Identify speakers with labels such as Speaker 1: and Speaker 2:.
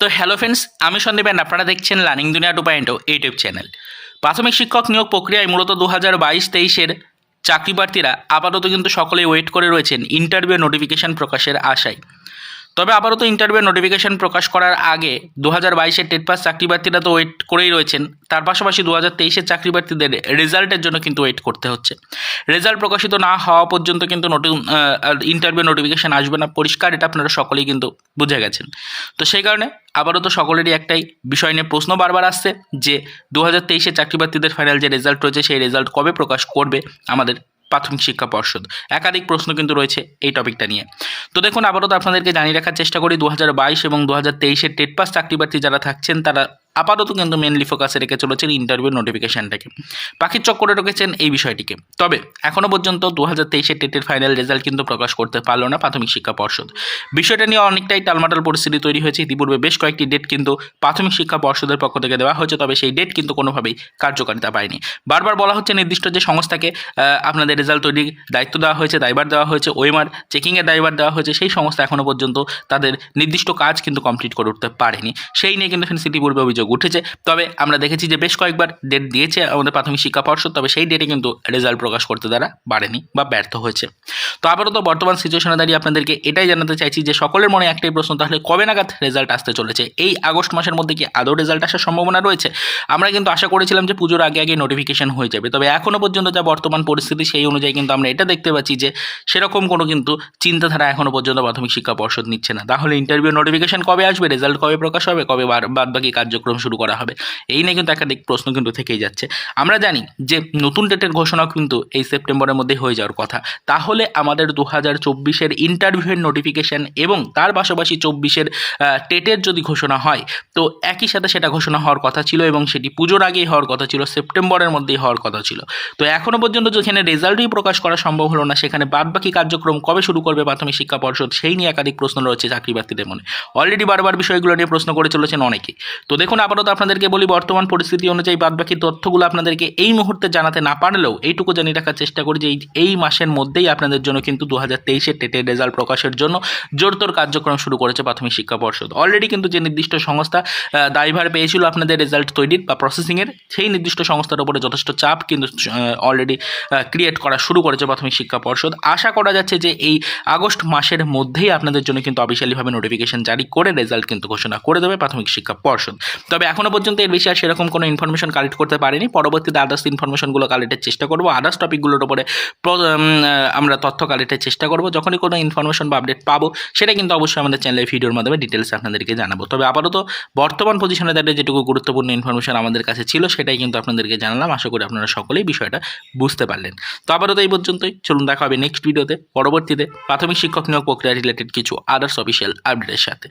Speaker 1: তো hello friends আমি সন্দীপেন আপনারা দেখছেন লার্নিং দুনিয়া টু পয়েন্ট ইউটিউব চ্যানেল প্রাথমিক শিক্ষক নিয়োগ প্রক্রিয়ায় মূলত দু হাজার বাইশ তেইশের চাকরি প্রার্থীরা আপাতত কিন্তু সকলেই ওয়েট করে রয়েছেন ইন্টারভিউ নোটিফিকেশান প্রকাশের আশায়। তবে আপাতত ইন্টারভিউ নোটিফিকেশান প্রকাশ করার আগে দু হাজার বাইশের টেট পাস চাকরি প্রার্থীরা তো ওয়েট করেই রয়েছেন। তার পাশাপাশি দু হাজার তেইশের চাকরি প্রার্থীদের রেজাল্টের জন্য কিন্তু ওয়েট করতে হচ্ছে। রেজাল্ট প্রকাশিত না হওয়া পর্যন্ত কিন্তু নতুন ইন্টারভিউ নোটিফিকেশান আসবে না। পরিষ্কার এটা আপনারা সকলেই কিন্তু বুঝে গেছেন। তো সেই কারণে আপাতত সকলেরই একটাই বিষয় নিয়ে প্রশ্ন বারবার আসছে যে দু হাজার তেইশে চাকরি প্রার্থীদের ফাইনাল যে রেজাল্ট রয়েছে, সেই রেজাল্ট কবে প্রকাশ করবে আমাদের প্রাথমিক শিক্ষা পর্ষদ। একাধিক প্রশ্ন কিন্তু রয়েছে এই টপিকটা নিয়ে। তো দেখুন আবারও তো আপনাদেরকে জানিয়ে রাখার চেষ্টা করি, দু হাজার বাইশ এবং দু হাজার তেইশের টেট পাস চাকরি যারা থাকছেন, তারা আপাতত কিন্তু মেনলি ফোকাসে রেখে চলেছেন ইন্টারভিউ নোটিফিকেশানটাকে পাখির চক্করে রেখেছেন এই বিষয়টিকে। তবে এখনও পর্যন্ত দু হাজার তেইশের টেটের ফাইনাল রেজাল্ট কিন্তু প্রকাশ করতে পারল না প্রাথমিক শিক্ষা পর্ষদ। বিষয়টা নিয়ে অনেকটাই টালমাটাল পরিস্থিতি তৈরি হয়েছে। ইতিপূর্বে বেশ কয়েকটি ডেট কিন্তু প্রাথমিক শিক্ষা পর্ষদের পক্ষ থেকে দেওয়া হয়েছে, তবে সেই ডেট কিন্তু কোনোভাবেই কার্যকারিতা পায়নি। বারবার বলা হচ্ছে নির্দিষ্ট যে সংস্থাকে আপনাদের রেজাল্ট তৈরির দায়িত্ব দেওয়া হয়েছে দায়বার দেওয়া হয়েছে, ওয়েমার চেকিংয়ের দায়ভার দেওয়া হয়েছে, সেই সংস্থা এখনও পর্যন্ত তাদের নির্দিষ্ট কাজ কিন্তু কমপ্লিট করে উঠতে পারেনি। সেই নিয়ে কিন্তু এখানে সিটিপূর্বে অভিযোগ উঠেছে। তবে আমরা দেখেছি যে বেশ কয়েকবার ডেট দিয়েছে আমাদের প্রাথমিক শিক্ষা পর্ষদ, তবে সেই ডেটে কিন্তু রেজাল্ট প্রকাশ করতে তারা পারেনি বা ব্যর্থ হয়েছে। তো আপাতত বর্তমান সিচুয়েশনে দাঁড়িয়ে আপনাদেরকে এটাই জানাতে চাইছি যে সকলের মনে একটাই প্রশ্ন, তাহলে কবে নাগাদ রেজাল্ট আসতে চলেছে? এই আগস্ট মাসের মধ্যে কি আদৌ রেজাল্ট আসার সম্ভাবনা রয়েছে? আমরা কিন্তু আশা করেছিলাম যে পুজোর আগে আগে নোটিফিকেশন হয়ে যাবে, তবে এখনও পর্যন্ত যা বর্তমান পরিস্থিতি সেই অনুযায়ী কিন্তু আমরা এটা দেখতে পাচ্ছি যে সেরকম কোনো কিন্তু চিন্তাধারা এখনও পর্যন্ত প্রাথমিক শিক্ষা পর্ষদ নিচ্ছে না। তাহলে ইন্টারভিউ নোটিফিকেশন কবে আসবে? রেজাল্ট কবে প্রকাশ হবে? কবে বাদ বাকি কার্যক্রম শুরু করা হবে। এই নিয়ে কিন্তু একাধিক প্রশ্ন কিন্তু থেকেই যাচ্ছে। আমরা জানি যে নতুন ডেটের ঘোষণা কিন্তু এই সেপ্টেম্বরের মধ্যে হয়ে যাওয়ার কথা। তাহলে আমাদের দু হাজার চব্বিশের ইন্টারভিউয়ের নোটিফিকেশান এবং তার পাশাপাশি চব্বিশের টেটের যদি ঘোষণা হয়, তো একই সাথে সেটা ঘোষণা হওয়ার কথা ছিল এবং সেটি পুজোর আগেই হওয়ার কথা ছিল, সেপ্টেম্বরের মধ্যেই হওয়ার কথা ছিল। তো এখনও পর্যন্ত যেখানে রেজাল্টই প্রকাশ করা সম্ভব হলো না, সেখানে বাদবাকি কার্যক্রম কবে শুরু করবে প্রাথমিক শিক্ষা পর্ষদ, সেই নিয়ে একাধিক প্রশ্ন রয়েছে চাকরি প্রার্থীদের মনে। অলরেডি বারবার বিষয়গুলো নিয়ে প্রশ্ন করে চলেছেন অনেকেই তো দেখুন আপাতত আপনাদেরকে বলি, বর্তমান পরিস্থিতি অনুযায়ী বাদবাকি তথ্যগুলো আপনাদেরকে এই মুহূর্তে জানাতে না পারলেও এইটুকু জানিয়ে রাখার চেষ্টা করি যে এই মাসের মধ্যেই আপনাদের জন্য কিন্তু দু হাজার তেইশের টেটের রেজাল্ট প্রকাশের জন্য জোরতোর কার্যক্রম শুরু করেছে প্রাথমিক শিক্ষা পর্ষদ। অলরেডি কিন্তু যে নির্দিষ্ট সংস্থা দায়ভার পেয়েছিল আপনাদের রেজাল্ট তৈরির বা প্রসেসিংয়ের সেই নির্দিষ্ট সংস্থার উপরে যথেষ্ট চাপ কিন্তু অলরেডি ক্রিয়েট করা শুরু করেছে প্রাথমিক শিক্ষা পর্ষদ। আশা করা যাচ্ছে যে এই আগস্ট মাসের মধ্যেই আপনাদের জন্য কিন্তু অফিসিয়ালিভাবে নোটিফিকেশন জারি করে রেজাল্ট কিন্তু ঘোষণা করে দেবে প্রাথমিক শিক্ষা পর্ষদ। তবে এখনও পর্যন্ত এর বেশি আর সেরকম কোনো ইনফরমেশন কালেক্ট করতে পারিনি। পরবর্তীতে আদার্স ইনফরমেশনগুলো কালেক্টের চেষ্টা করব। আদার্স টপিকগুলোর উপরে আমরা তথ্য কালেক্টের চেষ্টা করব। যখনই কোনো ইনফরমেশন বা আপডেট পাবো, সেটা কিন্তু অবশ্যই আমাদের চ্যানেলে ভিডিওর মাধ্যমে ডিটেলস আপনাদেরকে জানাব। তবে আপাতত বর্তমান পজিশনে দাঁড়িয়ে যেটুকু গুরুত্বপূর্ণ ইনফরমেশন আমাদের কাছে ছিল, সেটাই কিন্তু আপনাদেরকে জানালাম। আশা করি আপনারা সকলেই বিষয়টা বুঝতে পারলেন। তো আপাতত এই পর্যন্তই। চলুন দেখা হবে নেক্সট ভিডিওতে পরবর্তীতে প্রাথমিক শিক্ষক নিয়োগ প্রক্রিয়া রিলেটেড কিছু আদার্স অফিসিয়াল আপডেটের সাথে।